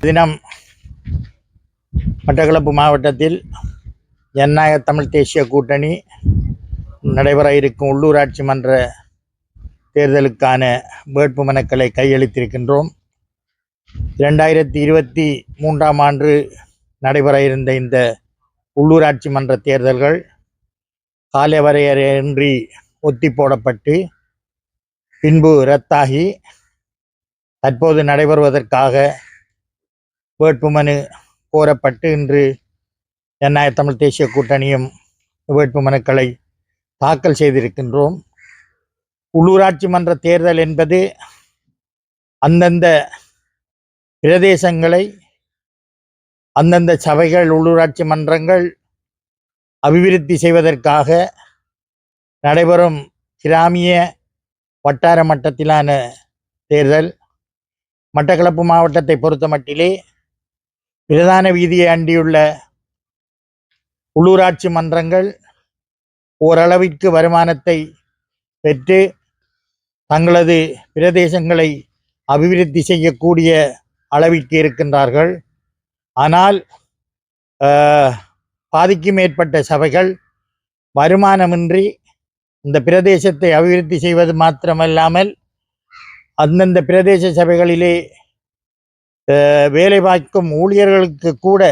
தினம் மட்டக்களப்பு மாவட்டத்தில் ஜனநாயக தமிழ் தேசிய கூட்டணி நடைபெற இருக்கும் உள்ளூராட்சி மன்ற தேர்தலுக்கான வேட்பு மனுக்களை கையளித்திருக்கின்றோம். இரண்டாயிரத்தி இருபத்தி மூன்றாம் ஆண்டு நடைபெற இருந்த இந்த உள்ளூராட்சி மன்ற தேர்தல்கள் கால வரையறையின்றி ஒத்தி போடப்பட்டு பின்பு ரத்தாகி தற்போது நடைபெறுவதற்காக வேட்புமனு கோரப்பட்டு இன்று ஜனநாயக தமிழ் தேசிய கூட்டணியும் வேட்புமனுக்களை தாக்கல் செய்திருக்கின்றோம். உள்ளூராட்சி மன்ற தேர்தல் என்பது அந்தந்த பிரதேசங்களை அந்தந்த சபைகள் உள்ளூராட்சி மன்றங்கள் அபிவிருத்தி செய்வதற்காக நடைபெறும் கிராமிய வட்டார மட்டத்திலான தேர்தல் மட்டக்களப்பு மாவட்டத்தை பொறுத்த மட்டிலே பிரதான வீதியை அண்டியுள்ள உள்ளூராட்சி மன்றங்கள் ஓரளவிற்கு வருமானத்தை பெற்று தங்களது பிரதேசங்களை அபிவிருத்தி செய்யக்கூடிய அளவிற்கு இருக்கின்றார்கள். ஆனால் பாதிக்கும் மேற்பட்ட சபைகள் வருமானமின்றி இந்த பிரதேசத்தை அபிவிருத்தி செய்வது மாத்திரமல்லாமல் அந்தந்த பிரதேச சபைகளிலே வேலை பார்க்கும் ஊழியர்களுக்கு கூட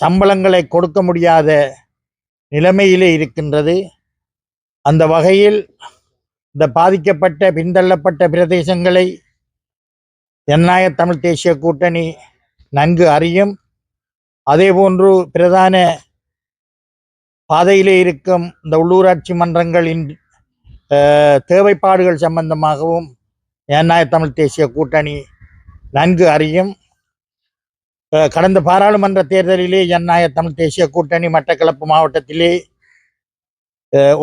சம்பளங்களை கொடுக்க முடியாத நிலைமையிலே இருக்கின்றது. அந்த வகையில் இந்த பாதிக்கப்பட்ட பின்தள்ளப்பட்ட பிரதேசங்களை ஜனநாயக தமிழ் தேசிய கூட்டணி நன்கு அறியும். அதேபோன்று பிரதான பாதையிலே இருக்கும் இந்த உள்ளூராட்சி மன்றங்களின் தேவைப்பாடுகள் சம்பந்தமாகவும் ஏனாய தமிழ் தேசிய கூட்டணி நன்கு அறியும். கடந்த பாராளுமன்ற தேர்தலிலே ஜனநாயக தமிழ் தேசிய கூட்டணி மட்டக்களப்பு மாவட்டத்திலே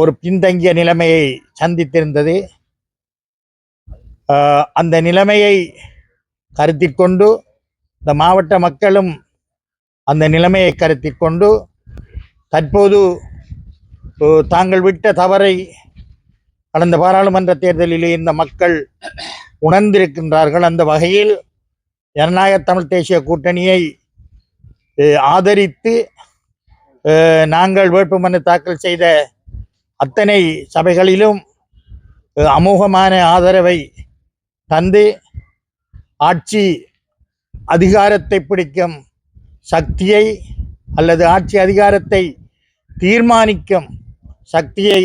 ஒரு பின்தங்கிய நிலைமையை சந்தித்திருந்தது. அந்த நிலைமையை கருத்தில் கொண்டு இந்த மாவட்ட மக்களும் அந்த நிலைமையை கருத்தில் கொண்டு தற்போது தாங்கள் விட்ட தவறை கடந்த பாராளுமன்ற தேர்தலிலே இந்த மக்கள் உணர்ந்திருக்கின்றார்கள். அந்த வகையில் ஜனநாயக தமிழ் தேசிய கூட்டணியை ஆதரித்து நாங்கள் வேட்புமனு தாக்கல் செய்த அத்தனை சபைகளிலும் அமோகமான ஆதரவை தந்து ஆட்சி அதிகாரத்தை பிடிக்கும் சக்தியை அல்லது ஆட்சி அதிகாரத்தை தீர்மானிக்கும் சக்தியை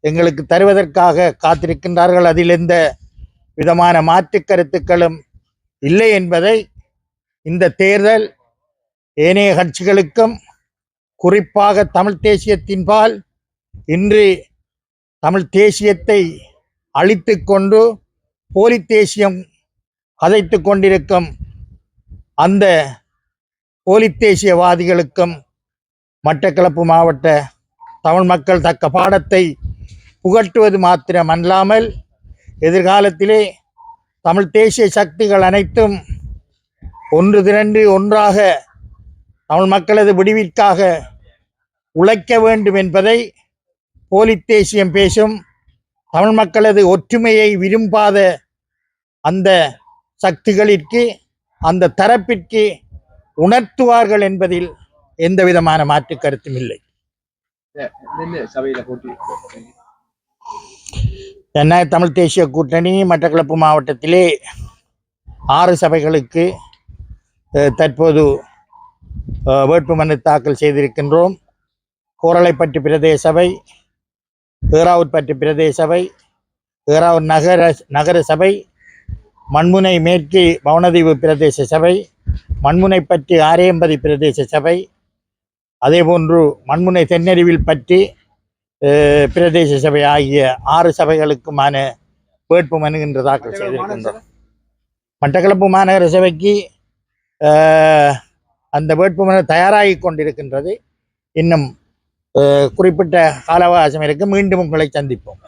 எங்களுக்கு தருவதற்காக காத்திருக்கின்றார்கள். அதில் எந்த விதமான மாற்று கருத்துக்களும் இல்லை என்பதை இந்த தேர்தல் ஏனைய கட்சிகளுக்கும் குறிப்பாக தமிழ் தேசியத்தின்பால் இன்று தமிழ் தேசியத்தை அழித்து கொண்டு போலி தேசியம் கதைத்து கொண்டிருக்கும் அந்த போலி தேசியவாதிகளுக்கும் மட்டக்களப்பு மாவட்ட தமிழ் மக்கள் தக்க பாடத்தை புகட்டுவது மாத்திரமல்லாமல் எதிர்காலத்திலே தமிழ் தேசிய சக்திகள் அனைத்தும் ஒன்று திரண்டு ஒன்றாக தமிழ் மக்களது விடிவிற்காக உழைக்க வேண்டும் என்பதை போலி தேசியம் பேசும். தமிழ் மக்களது ஒற்றுமையை விரும்பாத அந்த சக்திகளிற்கு அந்த தரப்பிற்கு உணர்த்துவார்கள் என்பதில் எந்த விதமான மாற்று கருத்தும் இல்லை. ஜனநாயக தமிழ் தேசிய கூட்டணி மட்டக்களப்பு மாவட்டத்திலே ஆறு சபைகளுக்கு தற்போது வேட்புமனு தாக்கல் செய்திருக்கின்றோம். கோரளைப்பட்டு பிரதேச சபை ஏறாவூர்பட்டு பிரதேச சபை ஏறாவூர் நகர நகர சபை மண்முனை மேற்கு பவனதீவு பிரதேச சபை மண்முனைப்பட்டு ஆரையம்பதி பிரதேச சபை அதேபோன்று மண்முனை தென்னறிவில் பற்றி பிரதேச சபை ஆகிய ஆறு சபைகளுக்குமான வேட்புமனு இன்று தாக்கல் செய்திருக்கின்றோம். மட்டக்களப்பு மாநகர சபைக்கு அஹ், அந்த வேட்புமனு தயாராகி கொண்டிருக்கின்றது. இன்னும் குறிப்பிட்ட கால அவகாசம் இருக்கு. மீண்டும் உங்களை சந்திப்போம்.